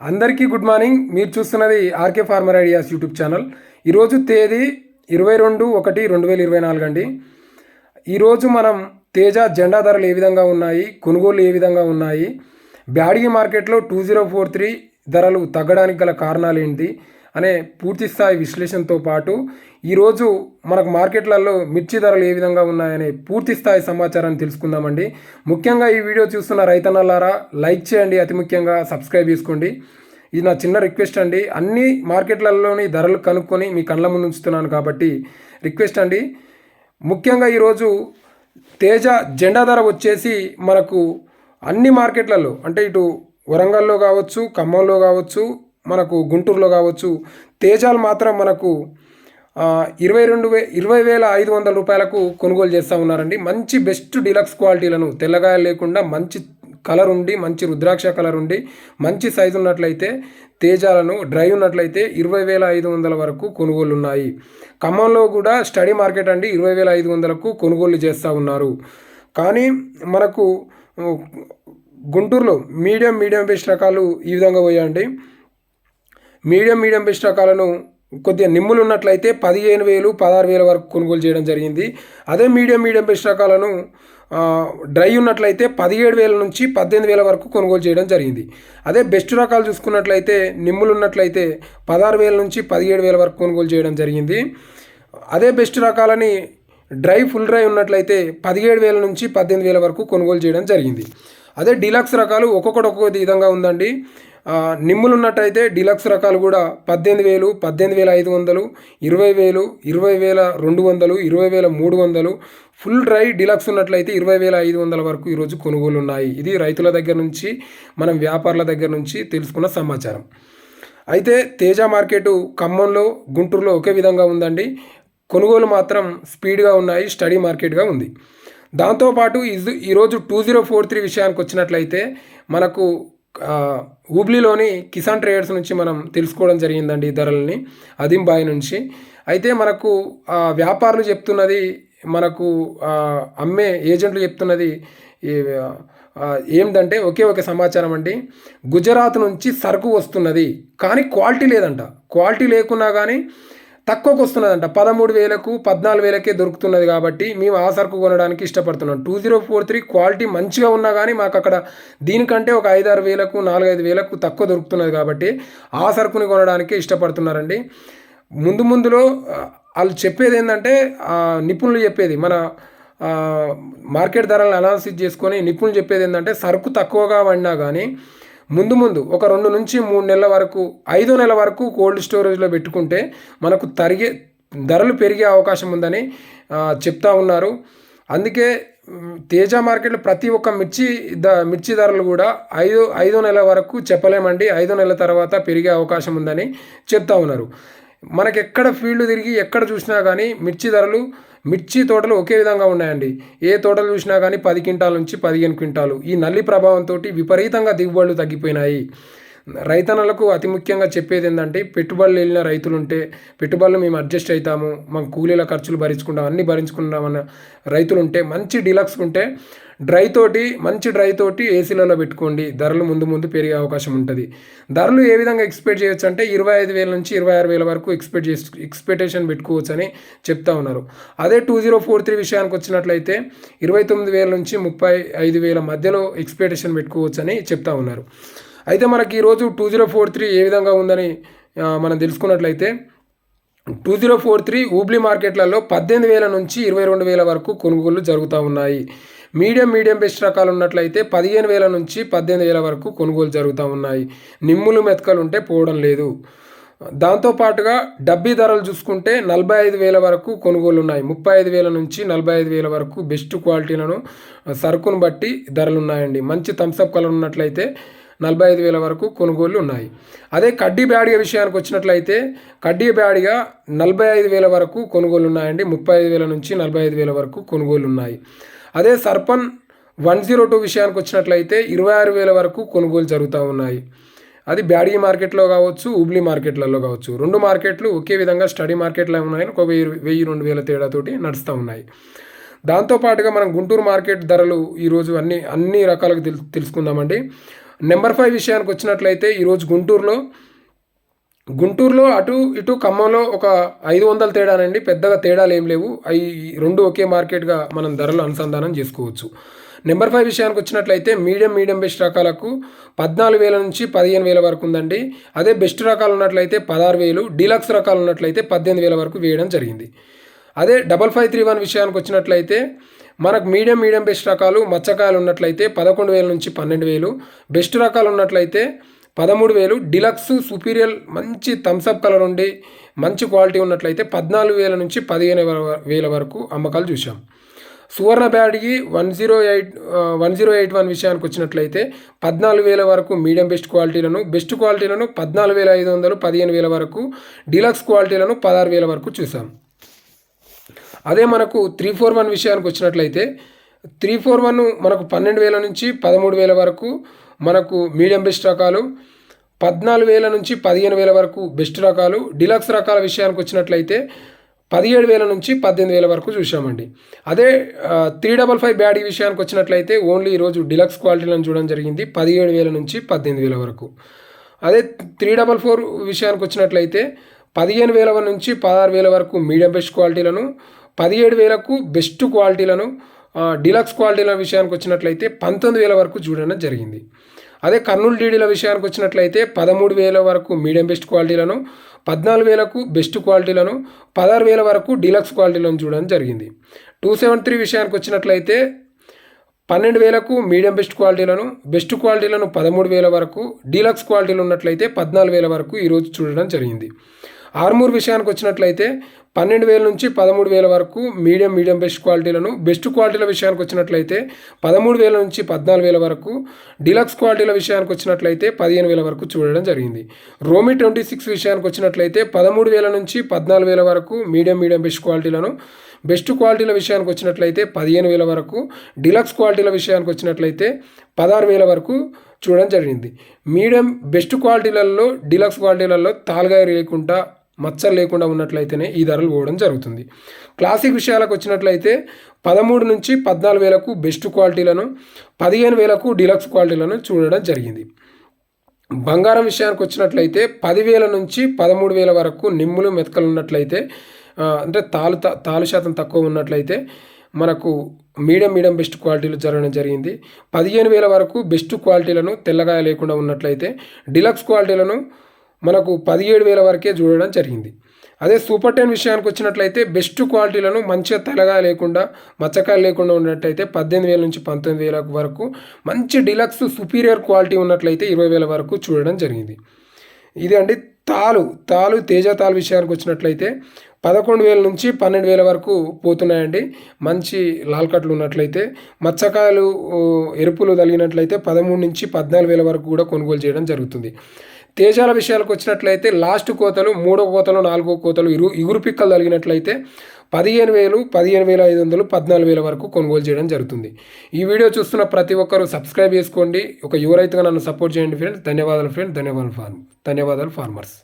అందరికీ good morning. మీరు చూస్తున్నది RK farmer ideas YouTube channel. ఈరోజు తేదీ ఇరవై రెండు ఒకటి రెండు వేల ఇరవై నాలుగు అండి. ఈరోజు మనం తేజ జెండా ధరలు ఏ విధంగా ఉన్నాయి కొనుగోలు ఏ విధంగా ఉన్నాయి బ్యాడిగి మార్కెట్లో టూ జీరో ఫోర్ త్రీ ధరలు తగ్గడానికి గల కారణాలు ఏంటి అనే పూర్తి స్థాయి విశ్లేషణతో పాటు ఈరోజు మనకు మార్కెట్లలో మిర్చి ధరలు ఏ విధంగా ఉన్నాయనే పూర్తి స్థాయి సమాచారాన్ని తెలుసుకుందామండి. ముఖ్యంగా ఈ వీడియో చూస్తున్న రైతన్నలారా లైక్ చేయండి. అతి ముఖ్యంగా సబ్స్క్రైబ్ చేసుకోండి. ఇది నా చిన్న రిక్వెస్ట్ అండి. అన్ని మార్కెట్లలోని ధరలు కనుక్కొని మీ కళ్ళ ముందు ఉంచుతున్నాను కాబట్టి రిక్వెస్ట్ అండి. ముఖ్యంగా ఈరోజు తేజ జెండా ధర వచ్చేసి మనకు అన్ని మార్కెట్లలో అంటే ఇటు వరంగల్లో కావచ్చు ఖమ్మంలో కావచ్చు మనకు గుంటూరులో కావచ్చు తేజాలు మాత్రం మనకు ఇరవై రెండు వే ఇరవై వేల ఐదు వందల రూపాయలకు కొనుగోలు చేస్తూ ఉన్నారండి. మంచి బెస్ట్ డిలక్స్ క్వాలిటీలను తెల్లగా లేకుండా మంచి కలర్ ఉండి మంచి రుద్రాక్ష కలర్ ఉండి మంచి సైజు ఉన్నట్లయితే తేజాలను డ్రై ఉన్నట్లయితే ఇరవై వేల ఐదు వందల వరకు కొనుగోలు ఉన్నాయి. ఖమ్మంలో కూడా స్టడీ మార్కెట్ అండి ఇరవై వేల ఐదు వందలకు కొనుగోలు చేస్తూ ఉన్నారు. కానీ మనకు గుంటూరులో మీడియం మీడియం బెస్ట్ రకాలు ఈ విధంగా పోయాయండి. మీడియం మీడియం బెస్ట్ రకాలను కొద్దిగా నిమ్ములు ఉన్నట్లయితే పదిహేను వేలు పదహారు వేల వరకు కొనుగోలు చేయడం జరిగింది. అదే మీడియం మీడియం బెస్ట్ రకాలను డ్రై ఉన్నట్లయితే పదిహేడు వేల నుంచి పద్దెనిమిది వేల వరకు కొనుగోలు చేయడం జరిగింది. అదే బెస్ట్ రకాలు చూసుకున్నట్లయితే నిమ్ములు ఉన్నట్లయితే పదహారు వేల నుంచి పదిహేడు వేల వరకు కొనుగోలు చేయడం జరిగింది. అదే బెస్ట్ రకాలని డ్రై ఫుల్ డ్రై ఉన్నట్లయితే పదిహేడు వేల నుంచి పద్దెనిమిది వేల వరకు కొనుగోలు చేయడం జరిగింది. అదే డీలక్స్ రకాలు ఒక్కొక్కటి ఒక్కొక్క విధంగా ఉందండి. నిమ్ములు ఉన్నట్టయితే డీలక్స్ రకాలు కూడా పద్దెనిమిది వేలు పద్దెనిమిది వేల ఐదు వందలు ఇరవై వేలు ఇరవై వేల రెండు వందలు ఇరవై వేల మూడు వందలు ఫుల్ డ్రై డీలక్స్ ఉన్నట్లయితే ఇరవై వేల ఐదు వందల వరకు ఈరోజు కొనుగోలు ఉన్నాయి. ఇది రైతుల దగ్గర నుంచి మనం వ్యాపారుల దగ్గర నుంచి తెలుసుకున్న సమాచారం. అయితే తేజ మార్కెట్ ఖమ్మంలో గుంటూరులో ఒకే విధంగా ఉందండి. కొనుగోలు మాత్రం స్పీడ్గా ఉన్నాయి స్టడీ మార్కెట్గా ఉంది. దాంతోపాటు ఇది ఈరోజు టూ జీరో ఫోర్ త్రీ విషయానికి వచ్చినట్లయితే మనకు ఆ, హూబ్లీలోని కిసాన్ ట్రేడర్స్ నుంచి మనం తెలుసుకోవడం జరిగిందండి ఈ ధరలని అదింబాయి నుంచి. అయితే మనకు ఆ, వ్యాపారులు చెప్తున్నది మనకు అమ్మే ఏజెంట్లు చెప్తున్నది ఏంటంటే ఒకే ఒక సమాచారం అండి. గుజరాత్ నుంచి సరుకు వస్తున్నది కానీ క్వాలిటీ లేదంట. క్వాలిటీ లేకున్నా కానీ తక్కువకు వస్తున్నదంట. పదమూడు వేలకు పద్నాలుగు వేలకే దొరుకుతున్నది కాబట్టి మేము ఆ సరుకు కొనడానికి ఇష్టపడుతున్నాం. Two zero four three quality మంచిగా ఉన్నా కానీ మాకు అక్కడ దీనికంటే ఒక ఐదారు వేలకు నాలుగైదు వేలకు తక్కువ దొరుకుతున్నది కాబట్టి ఆ సరుకుని కొనడానికి ఇష్టపడుతున్నారండి. ముందు ముందులో వాళ్ళు చెప్పేది ఏంటంటే నిపుణులు చెప్పేది. మన మార్కెట్ ధరలను అనాలసిస్ చేసుకొని నిపుణులు చెప్పేది ఏంటంటే సరుకు తక్కువగా పడినా కానీ ముందు ముందు ఒక రెండు నుంచి మూడు నెలల వరకు ఐదో నెల వరకు కోల్డ్ స్టోరేజ్లో పెట్టుకుంటే మనకు తరిగే ధరలు పెరిగే అవకాశం ఉందని చెప్తా ఉన్నారు. అందుకే తేజ మార్కెట్లో ప్రతి ఒక్క మిర్చి ద మిర్చి ధరలు కూడా ఐదు ఐదో నెల వరకు చెప్పలేమండి. ఐదో నెల తర్వాత పెరిగే అవకాశం ఉందని చెప్తా ఉన్నారు. మనకి ఎక్కడ ఫీల్డ్ తిరిగి ఎక్కడ చూసినా కానీ మిర్చి ధరలు మిర్చి తోటలు ఒకే విధంగా ఉన్నాయండి. ఏ తోటలు చూసినా కానీ పది క్వింటాల నుంచి పదిహేను క్వింటాలు. ఈ నల్లి ప్రభావంతో విపరీతంగా దిగుబడులు తగ్గిపోయినాయి. రైతన్నలకు అతి ముఖ్యంగా చెప్పేది ఏంటంటే పెట్టుబడులు వెళ్ళిన రైతులు ఉంటే పెట్టుబడులు మేము అడ్జస్ట్ అవుతాము మాకు కూలీల ఖర్చులు భరించుకుంటాం అన్ని భరించుకుంటామన్న రైతులు ఉంటే మంచి డీలక్స్ ఉంటే డ్రై తోటి మంచి డ్రై తోటి ఏసీలలో పెట్టుకోండి. ధరలు ముందు ముందు పెరిగే అవకాశం ఉంటుంది. ధరలు ఏ విధంగా ఎక్స్పెక్ట్ చేయొచ్చు అంటే ఇరవై ఐదు వేల నుంచి ఇరవై ఆరు వేల వరకు ఎక్స్పెక్ట్ చేసి ఎక్స్పెక్టేషన్ పెట్టుకోవచ్చు అని చెప్తా ఉన్నారు. అదే టూ జీరో ఫోర్ త్రీ విషయానికి వచ్చినట్లయితే ఇరవై తొమ్మిది వేల నుంచి ముప్పై ఐదు వేల మధ్యలో ఎక్స్పెక్టేషన్ పెట్టుకోవచ్చు అని చెప్తా ఉన్నారు. అయితే మనకి ఈరోజు టూ జీరో ఫోర్ త్రీ ఏ విధంగా ఉందని మనం తెలుసుకున్నట్లయితే టూ జీరో ఫోర్ త్రీ ఊబ్లీ మార్కెట్లలో పద్దెనిమిది వేల నుంచి ఇరవై రెండు వేల వరకు కొనుగోళ్ళు జరుగుతూ ఉన్నాయి. మీడియం మీడియం బెస్ట్ రకాలు ఉన్నట్లయితే పదిహేను వేల నుంచి పద్దెనిమిది వేల వరకు కొనుగోలు జరుగుతూ ఉన్నాయి. నిమ్ములు మెతకలు ఉంటే పోవడం లేదు. దాంతోపాటుగా డబ్బీ ధరలు చూసుకుంటే నలభై ఐదు వేల వరకు కొనుగోలు ఉన్నాయి. ముప్పై ఐదు వేల నుంచి నలభై ఐదు వేల వరకు బెస్ట్ క్వాలిటీలను సరుకును బట్టి ధరలు ఉన్నాయండి. మంచి థమ్స్అప్ కలర్ ఉన్నట్లయితే నలభై ఐదు వేల వరకు కొనుగోళ్ళు ఉన్నాయి. అదే కడ్డీ బ్యాడిగా విషయానికి వచ్చినట్లయితే కడ్డీ బ్యాడిగా నలభై ఐదు వేల వరకు కొనుగోలు ఉన్నాయండి. ముప్పై ఐదు వేల నుంచి నలభై ఐదు వేల వరకు కొనుగోలు ఉన్నాయి. అదే సర్పన్ వన్ జీరో టూ విషయానికి వచ్చినట్లయితే ఇరవై ఆరు వేల వరకు కొనుగోలు జరుగుతూ ఉన్నాయి. అది బ్యాడీ మార్కెట్లో కావచ్చు ఉబ్లీ మార్కెట్లలో కావచ్చు. రెండు మార్కెట్లు ఒకే విధంగా స్టడీ మార్కెట్లో ఉన్నాయి ఒక వెయ్యి వెయ్యి రెండు వేల తేడాతోటి నడుస్తూ ఉన్నాయి. దాంతోపాటుగా మనం గుంటూరు మార్కెట్ ధరలు ఈరోజు అన్ని అన్ని రకాలుగా తెలు తెలుసుకుందామండి. నెంబర్ ఫైవ్ విషయానికి వచ్చినట్లయితే ఈరోజు గుంటూరులో గుంటూరులో అటు ఇటు ఖమ్మంలో ఒక ఐదు వందల తేడానండి. పెద్దగా తేడాలు ఏం లేవు. అవి రెండు ఒకే మార్కెట్గా మనం ధరలు అనుసంధానం చేసుకోవచ్చు. నెంబర్ ఫైవ్ విషయానికి వచ్చినట్లయితే మీడియం మీడియం బెస్ట్ రకాలకు పద్నాలుగు వేల నుంచి పదిహేను వేల వరకు ఉందండి. అదే బెస్ట్ రకాలు ఉన్నట్లయితే పదహారు వేలు డీలక్స్ రకాలు ఉన్నట్లయితే పద్దెనిమిది వేల వరకు వేయడం జరిగింది. అదే డబల్ ఫైవ్ త్రీ వన్ విషయానికి వచ్చినట్లయితే మనకు మీడియం మీడియం బెస్ట్ రకాలు మచ్చకాయలు ఉన్నట్లయితే పదకొండు వేల నుంచి పన్నెండు వేలు. బెస్ట్ రకాలు ఉన్నట్లయితే పదమూడు వేలు. డిలక్స్ సుపీరియల్ మంచి థమ్స్అప్ కలర్ ఉండి మంచి క్వాలిటీ ఉన్నట్లయితే పద్నాలుగు వేల నుంచి పదిహేను వేల వరకు అమ్మకాలు చూసాం సువర్ణ బ్యాడ్కి one zero eight one zero eight one విషయానికి వచ్చినట్లయితే పద్నాలుగు వేల వరకు మీడియం బెస్ట్ క్వాలిటీలను బెస్ట్ క్వాలిటీలను పద్నాలుగు వేల ఐదు వందలు పదిహేను వేల వరకు డిలక్స్ క్వాలిటీలను పదహారు వేల వరకు చూసాం అదే మనకు త్రీ ఫోర్ వన్ విషయానికి వచ్చినట్లయితే త్రీ ఫోర్ వన్ మనకు పన్నెండు వేల నుంచి పదమూడు వేల వరకు మనకు మీడియం బెస్ట్ రకాలు పద్నాలుగు వేల నుంచి పదిహేను వేల వరకు బెస్ట్ రకాలు డిలక్స్ రకాల విషయానికి వచ్చినట్లయితే పదిహేడు వేల నుంచి పద్దెనిమిది వేల వరకు చూసామండి అదే త్రీ డబల్ ఫైవ్ బ్యాడీ విషయానికి వచ్చినట్లయితే ఓన్లీ ఈరోజు డిలక్స్ క్వాలిటీలను చూడడం జరిగింది పదిహేడు వేల నుంచి పద్దెనిమిది వేల వరకు. అదే త్రీ డబల్ ఫోర్ విషయానికి వచ్చినట్లయితే పదిహేను వేల నుంచి పదహారు వేల వరకు మీడియం బెస్ట్ క్వాలిటీలను పదిహేడు వేలకు బెస్ట్ క్వాలిటీలను డిలక్స్ క్వాలిటీల విషయానికి వచ్చినట్లయితే పంతొమ్మిది వేల వరకు చూడడం జరిగింది. అదే కర్నూలు డీడీల విషయానికి వచ్చినట్లయితే పదమూడు వేల వరకు మీడియం బెస్ట్ క్వాలిటీలను పద్నాలుగు వేలకు బెస్ట్ క్వాలిటీలను పదహారు వేల వరకు డీలక్స్ క్వాలిటీలను చూడడం జరిగింది. టూ సెవెన్ త్రీ విషయానికి వచ్చినట్లయితే పన్నెండు వేలకు మీడియం బెస్ట్ క్వాలిటీలను బెస్ట్ క్వాలిటీలను పదమూడు వేల వరకు డీలక్స్ క్వాలిటీలు ఉన్నట్లయితే పద్నాలుగు వేల వరకు ఈరోజు చూడడం జరిగింది. ఆర్మూర్ విషయానికి వచ్చినట్లయితే పన్నెండు వేల నుంచి పదమూడు వేల వరకు మీడియం మీడియం బెస్ట్ క్వాలిటీలను బెస్ట్ క్వాలిటీల విషయానికి వచ్చినట్లయితే పదమూడు వేల నుంచి పద్నాలుగు వేల వరకు డిలక్స్ క్వాలిటీల విషయానికి వచ్చినట్లయితే పదిహేను వేల వరకు చూడడం జరిగింది. రోమి ట్వంటీ సిక్స్ విషయానికి వచ్చినట్లయితే పదమూడు వేల నుంచి పద్నాలుగు వేల వరకు మీడియం మీడియం బెస్ట్ క్వాలిటీలను బెస్ట్ క్వాలిటీల విషయానికి వచ్చినట్లయితే పదిహేను వేల వరకు డిలక్స్ క్వాలిటీల విషయానికి వచ్చినట్లయితే పదహారు వేల వరకు చూడడం జరిగింది. మీడియం బెస్ట్ క్వాలిటీలలో డిలక్స్ క్వాలిటీలలో తాల్గాయ లేకుండా మచ్చలు లేకుండా ఉన్నట్లయితేనే ఈ ధరలు పోవడం జరుగుతుంది. క్లాసిక్ విషయాలకు వచ్చినట్లయితే పదమూడు నుంచి పద్నాలుగు వేలకు బెస్ట్ క్వాలిటీలను పదిహేను వేలకు డిలక్స్ క్వాలిటీలను చూడడం జరిగింది. బంగారం విషయానికి వచ్చినట్లయితే పదివేల నుంచి పదమూడు వేల వరకు నిమ్ములు మెతకలు ఉన్నట్లయితే అంటే తాలు తాలు శాతం తక్కువ ఉన్నట్లయితే మనకు మీడియం మీడియం బెస్ట్ క్వాలిటీలు జరగడం జరిగింది. పదిహేను వేల వరకు బెస్ట్ క్వాలిటీలను తెల్లగా లేకుండా ఉన్నట్లయితే డిలక్స్ క్వాలిటీలను మనకు పదిహేడు వేల వరకే చూడడం జరిగింది. అదే సూపర్ టెన్ విషయానికి వచ్చినట్లయితే బెస్ట్ క్వాలిటీలను మంచిగా తెలగా లేకుండా మచ్చకాయలు లేకుండా ఉన్నట్లయితే పద్దెనిమిది వేల నుంచి పంతొమ్మిది వేల వరకు మంచి డిలక్స్ సుపీరియర్ క్వాలిటీ ఉన్నట్లయితే ఇరవై వేల వరకు చూడడం జరిగింది. ఇది అండి తాలు తాలు తేజ తాలు విషయానికి వచ్చినట్లయితే పదకొండు వేల నుంచి పన్నెండు వేల వరకు పోతున్నాయండి. మంచి లాల్కట్లు ఉన్నట్లయితే మచ్చకాయలు ఎరుపులు తగిలినట్లయితే పదమూడు నుంచి పద్నాలుగు వేల వరకు కూడా కొనుగోలు చేయడం జరుగుతుంది. తేజాల విషయాలకు వచ్చినట్లయితే లాస్ట్ కోతలు మూడో కోతలు నాలుగో కోతలు ఇరు ఇగురు పిక్కలు తగినట్లయితే పదిహేను వేలు పదిహేను వేల ఐదు వందలు పద్నాలుగు వేల వరకు కొనుగోలు చేయడం జరుగుతుంది. ఈ వీడియో చూస్తున్న ప్రతి ఒక్కరూ సబ్స్క్రైబ్ చేసుకోండి. ఒక యువ రైతుగా నన్ను సపోర్ట్ చేయండి ఫ్రెండ్స్. ధన్యవాదాలు ఫ్రెండ్స్. ధన్యవాదాలు ఫార్మ్ ధన్యవాదాలు ఫార్మర్స్.